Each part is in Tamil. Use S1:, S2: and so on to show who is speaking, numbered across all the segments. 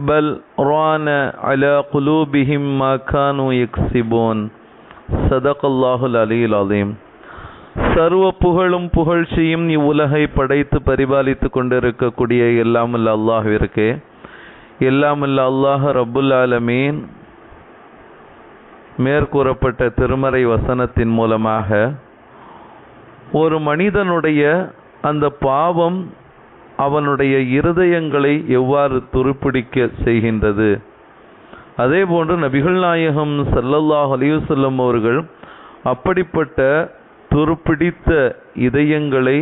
S1: بل ران على قلوبهم ما كانوا يكسبون صدق الله العلي العظيم சர்வ புகழும் புகழ்ச்சியும் இவ்வுலகை படைத்து பரிபாலித்து கொண்டிருக்கக்கூடிய எல்லாமல்ல அல்லாஹ்விற்கே எல்லாமல்ல அல்லாஹ் ரப்புல் ஆலமீன் மேற்கூறப்பட்ட திருமறை வசனத்தின் மூலமாக ஒரு மனிதனுடைய அந்த பாவம் அவனுடைய இருதயங்களை எவ்வாறு துருப்பிடிக்க செய்கின்றது? அதே போன்று நபிகள் நாயகம் சல்லல்லாஹ் அலிவசல்லம் அவர்கள் அப்படிப்பட்ட துருப்பிடித்த இதயங்களை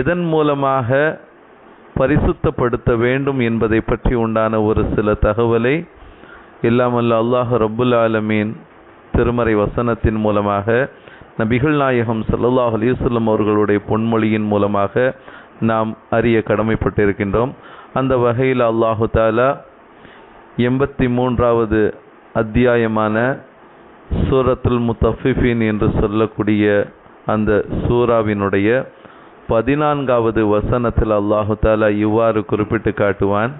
S1: எதன் மூலமாக பரிசுத்தப்படுத்த வேண்டும் என்பதை பற்றி உண்டான ஒரு சில தகவலை இல்லாமல் அல்லாஹ் ரபுல் ஆலமீன் திருமறை வசனத்தின் மூலமாக நபிகள் நாயகம் சல்லல்லாஹ் அலிவசல்லம் அவர்களுடைய பொன்மொழியின் மூலமாக நாம் அறிய கடமைப்பட்டிருக்கின்றோம். அந்த வகையில் அல்லாஹு தாலா எண்பத்தி மூன்றாவது அத்தியாயமான சூரத்துல் முத்தஃபிஃபின் என்று சொல்லக்கூடிய அந்த சூராவினுடைய பதினான்காவது வசனத்தில் அல்லாஹு தாலா இவ்வாறு குறிப்பிட்டு காட்டுவான்.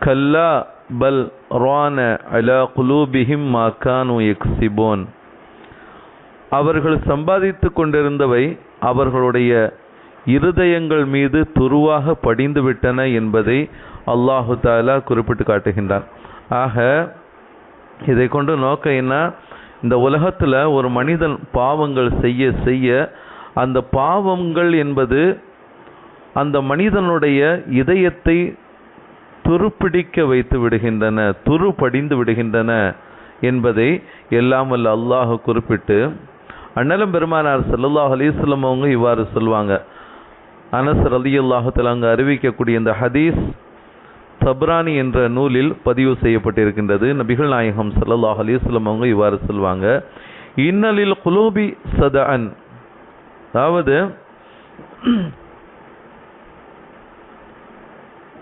S1: கல்லா பல் ரான அலா குலூபிஹிம் மாக்கானு எக்ஸிபோன் அவர்கள் சம்பாதித்து கொண்டிருந்தவை அவர்களுடைய இருதயங்கள் மீது துருவாக படிந்து விட்டன என்பதை அல்லாஹு தாலா குறிப்பிட்டு காட்டுகின்றான். ஆக இதை கொண்டு நோக்க என்ன? இந்த உலகத்தில் ஒரு மனிதன் பாவங்கள் செய்ய செய்ய அந்த பாவங்கள் என்பது அந்த மனிதனுடைய இதயத்தை துருப்பிடிக்க வைத்து விடுகின்றன துரு படிந்து விடுகின்றன என்பதை எல்லாமல் அல்லாஹ் குறிப்பிட்டு அண்ணலம் பெருமானார் சல்லாஹ் அலிஸ்லம் அவங்க இவ்வாறு சொல்லுவாங்க அனஸ் ரலி அல்லாஹத்தில் அங்கு அறிவிக்கக்கூடிய இந்த ஹதீஸ் சப்ரானி என்ற நூலில் பதிவு செய்யப்பட்டிருக்கின்றது. நபிகள் நாயகம் சல்லாஹ் அலிஸ்லம் அவங்க இவ்வாறு சொல்லுவாங்க இன்னலில் குலூபி சதஅன். அதாவது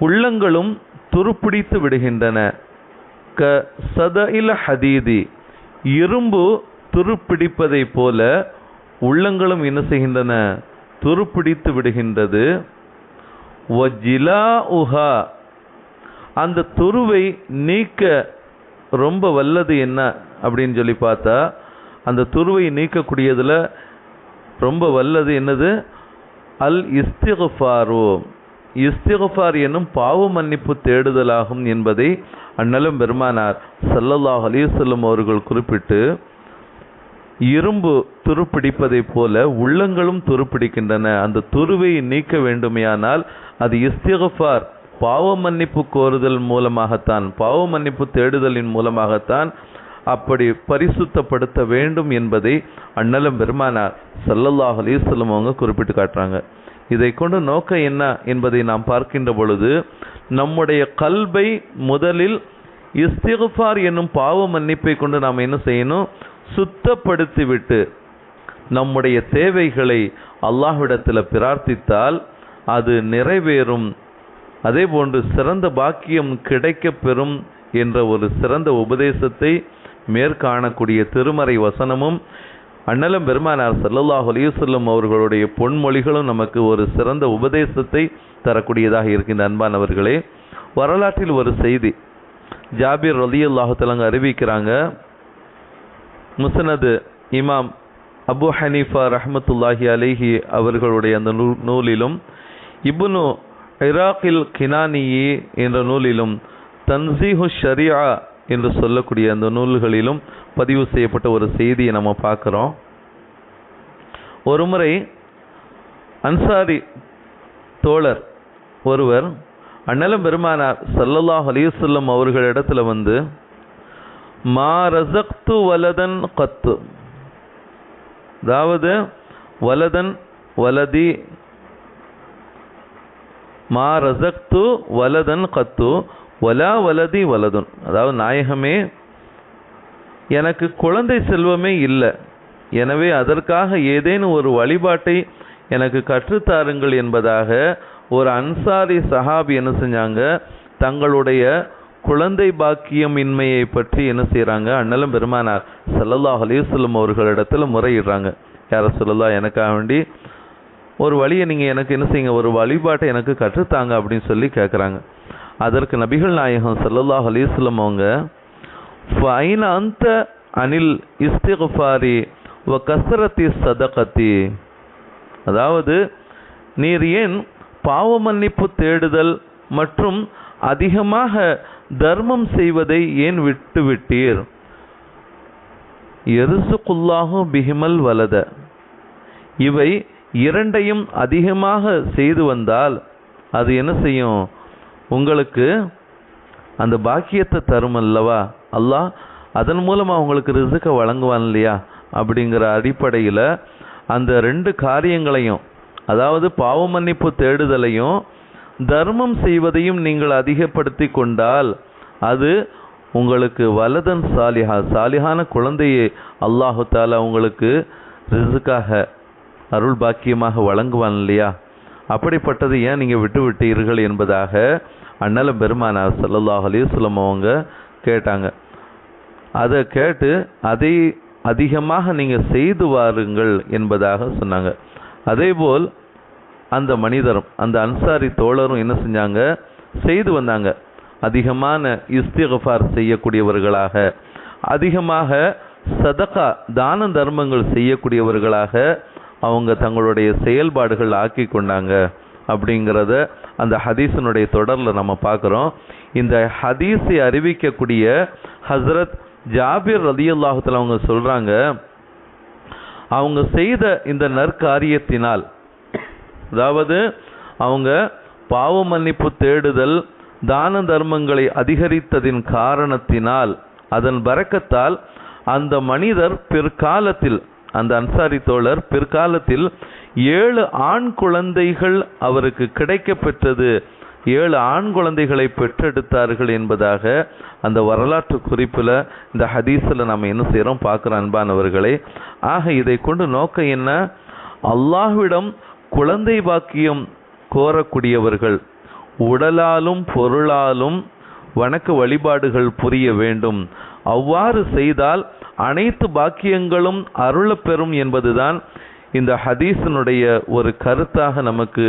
S1: உள்ளங்களும் துருப்பிடித்து விடுகின்றன. க சத இல ஹதீதி. இரும்பு துருப்பிடிப்பதை போல உள்ளங்களும் என்ன செய்கின்றன? துருப்பிடித்து விடுகின்றது. உஹா அந்த துருவை நீக்க ரொம்ப வல்லது என்ன அப்படின்னு சொல்லி பார்த்தா அந்த துருவை நீக்கக்கூடியதில் ரொம்ப வல்லது என்னது? அல் இஸ்திகுஃபாரோ. இஸ்திகுஃபார் என்னும் பாவ மன்னிப்பு தேடுதலாகும் என்பதை அண்ணலும் பெருமானார் சல்லல்லாஹ் அலிசல்லம் அவர்கள் குறிப்பிட்டு இரும்பு துருப்பிடிப்பதைப் போல உள்ளங்களும் துருப்பிடிக்கின்றன. அந்த துருவை நீக்க வேண்டுமையானால் அது இஸ்திகஃபார் பாவ மன்னிப்பு கோருதல் மூலமாகத்தான் பாவ மன்னிப்பு தேடுதலின் மூலமாகத்தான் அப்படி பரிசுத்தப்படுத்த வேண்டும் என்பதை அண்ணலம் பெருமானார் சல்லல்லாஹ் அலிஸ்லம் அவங்க குறிப்பிட்டு காட்டுறாங்க. இதை கொண்டு நோக்கம் என்ன என்பதை நாம் பார்க்கின்ற பொழுது நம்முடைய கல்வை முதலில் இஸ்திகுஃபார் என்னும் பாவ மன்னிப்பை கொண்டு நாம் என்ன செய்யணும்? சுத்தப்படுத்திவிட்டு நம்முடைய தேவைகளை அல்லாஹ்விடத்தில் பிரார்த்தித்தால் அது நிறைவேறும். அதே போன்று சிறந்த பாக்கியம் கிடைக்க பெறும் என்ற ஒரு சிறந்த உபதேசத்தை மேற்காணக்கூடிய திருமறை வசனமும் அண்ணலம் பெருமானார் சல்லல்லாஹ் அலிவசல்லம் அவர்களுடைய பொன்மொழிகளும் நமக்கு ஒரு சிறந்த உபதேசத்தை தரக்கூடியதாக இருக்கின்ற அன்பானவர்களே. வரலாற்றில் ஒரு செய்தி. ஜாபீர் ரலி அல்லாஹு அறிவிக்கிறாங்க. முசனது இமாம் அபு ஹனீஃபா ரஹமத்துல்லாஹி அலிஹி அவர்களுடைய அந்த நூலிலும் இப்னு இராக்கில் கினானியி என்ற நூலிலும் தன்சீஹு ஷரியா என்று சொல்லக்கூடிய அந்த நூல்களிலும் பதிவு செய்யப்பட்ட ஒரு செய்தியை நம்ம பார்க்குறோம். ஒருமுறை அன்சாரி தோழர் ஒருவர் அண்ணலம் பெருமானார் சல்லல்லாஹ் அலிவசல்லம் அவர்களிடத்தில் வந்து மா ரசக்து வலதன் கத்து. அதாவது வலதன் வலதி. மா ரசக்து வலதன் கத்து. வலா வலதி வலதுன். அதாவது நாயகமே எனக்கு குழந்தை செல்வமே இல்லை. எனவே அதற்காக ஏதேனும் ஒரு வழிபாட்டை எனக்கு கற்றுத்தாருங்கள் என்பதாக ஒரு அன்சாரி சஹாபி என்ன செஞ்சாங்க? தங்களுடைய குழந்தை பாக்கியம் இன்மையை பற்றி என்ன செய்கிறாங்க அண்ணலும் பெருமானார் ஸல்லல்லாஹு அலைஹி அவர்களிடத்தில் முறையிடுறாங்க. யார சொல்லலா எனக்காக வேண்டி ஒரு வழியை நீங்கள் எனக்கு என்ன செய்யுங்க? ஒரு வழிபாட்டை எனக்கு கற்றுத்தாங்க அப்படின்னு சொல்லி கேட்குறாங்க அதற்கு நபிகள் நாயகம் ஸல்லல்லாஹு அலைஹி அவங்க ஃபைன் அந்த அனில் இஸ்திகுஃபாரி வ கசரத்தி சதகத்தி. அதாவது நீர் ஏன் பாவ மன்னிப்பு தேடுதல் மற்றும் அதிகமாக தர்மம் செய்வதை ஏன் விட்டுவிட்டீர்? எருசுக்குள்ளாகும் பிஹிமல் வலத. இவை இரண்டையும் அதிகமாக செய்து வந்தால் அது என்ன செய்யும்? உங்களுக்கு அந்த பாக்கியத்தை தரும் அல்லவா? அல்லாஹ் அதன் மூலமாக உங்களுக்கு ரிசுக்கை வழங்குவான் இல்லையா? அப்படிங்கிற அடிப்படையில் அந்த ரெண்டு காரியங்களையும் அதாவது பாவ மன்னிப்பு தேடுதலையும் தர்மம் செய்வதையும் நீங்கள் அதிகப்படுத்தி கொண்டால் அது உங்களுக்கு வலதன் சாலிஹா சாலிஹான குழந்தையை அல்லாஹு தாலா உங்களுக்கு ரிசுக்காக அருள் பாக்கியமாக வழங்குவான் இல்லையா? அப்படிப்பட்டதை ஏன் நீங்கள் விட்டு விட்டீர்கள் என்பதாக அண்ணலம் பெருமானார் ஸல்லல்லாஹு அலிஸ்லம் அவங்க கேட்டாங்க. அதை கேட்டு அதை அதிகமாக நீங்கள் செய்து வாருங்கள் என்பதாக சொன்னாங்க. அதேபோல் அந்த மனிதரும் அந்த அன்சாரி தோழரும் என்ன செஞ்சாங்க? செய்து வந்தாங்க. அதிகமான இஸ்திகஃபார் செய்யக்கூடியவர்களாக அதிகமாக சதகா தான தர்மங்கள் செய்யக்கூடியவர்களாக அவங்க தங்களுடைய செயல்பாடுகள் ஆக்கி கொண்டாங்க அப்படிங்கிறத அந்த ஹதீஸனுடைய தொடரில் நம்ம பார்க்குறோம். இந்த ஹதீஸை அறிவிக்கக்கூடிய ஹஸ்ரத் ஜாபிர் ரதியுல்லாஹத்தில் அவங்க சொல்கிறாங்க அவங்க செய்த இந்த நற்காரியத்தினால் அதாவது அவங்க பாவ மன்னிப்பு தேடுதல் தான தர்மங்களை அதிகரித்ததின் காரணத்தினால் அதன் பறக்கத்தால் அந்த மனிதர் பிற்காலத்தில் அந்த அன்சாரி தோழர் பிற்காலத்தில் ஏழு ஆண் குழந்தைகள் அவருக்கு கிடைக்கப்பெற்றது. ஏழு ஆண் குழந்தைகளை பெற்றெடுத்தார்கள் என்பதாக அந்த வரலாற்று குறிப்பில் இந்த ஹதீஸில் நம்ம என்ன செய்கிறோம் பார்க்குறோம் அன்பானவர்களே. ஆக இதை கொண்டு நோக்கம் என்ன? அல்லாஹ்விடம் குழந்தை பாக்கியம் கோரக்கூடியவர்கள் உடலாலும் பொருளாலும் வணக்க வழிபாடுகள் புரிய வேண்டும். அவ்வாறு செய்தால் அனைத்து பாக்கியங்களும் அருளப்பெறும் என்பதுதான் இந்த ஹதீசனுடைய ஒரு கருத்தாக நமக்கு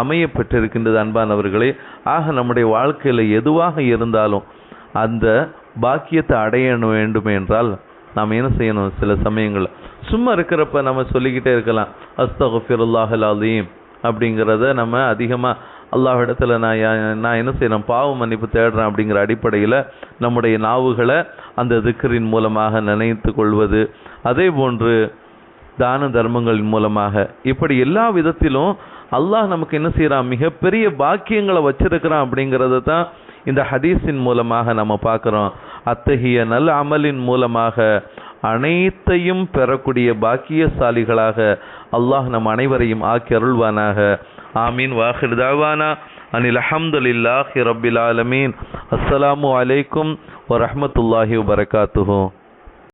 S1: அமையப்பட்டிருக்கின்றது அன்பானவர்களே. ஆக நம்முடைய வாழ்க்கையில் எதுவாக இருந்தாலும் அந்த பாக்கியத்தை அடைய வேண்டும் என்றால் நாம் என்ன செய்யணும் சில சமயங்களில்? சும்மா இருக்கிறப்ப நம்ம சொல்லிக்கிட்டே இருக்கலாம் அஸ்தகுஃபிருல்லாஹல் அலீம் அப்படிங்கிறத நம்ம அதிகமாக அல்லாஹ்விடத்தில் நான் நான் என்ன செய்யணும் பாவ மன்னிப்பு தேடுறேன் அப்படிங்கிற அடிப்படையில் நம்முடைய நாவுகளை அந்த திக்கரின் மூலமாக நினைத்து கொள்வது அதே போன்று தான தர்மங்களின் மூலமாக. இப்படி எல்லா விதத்திலும் அல்லாஹ் நமக்கு என்ன செய்கிறான் மிகப்பெரிய பாக்கியங்களை வச்சிருக்கிறான் அப்படிங்கிறத தான் இந்த ஹதீஸின் மூலமாக நம்ம பார்க்குறோம் அத்தகைய நல்ல அமலின் மூலமாக அனைத்தையும் பெறக்கூடிய பாக்கியசாலிகளாக அல்லாஹ் நம் அனைவரையும் ஆக்கி அருள்வானாக. ஆமீன். வாஹிர் தாவானா. அனில் அஹம்துலில்லாஹி ரபில் ஆலமீன். அஸ்ஸலாமு அலைக்கும் வரமத்துல்லாஹி வபரகாத்துஹு.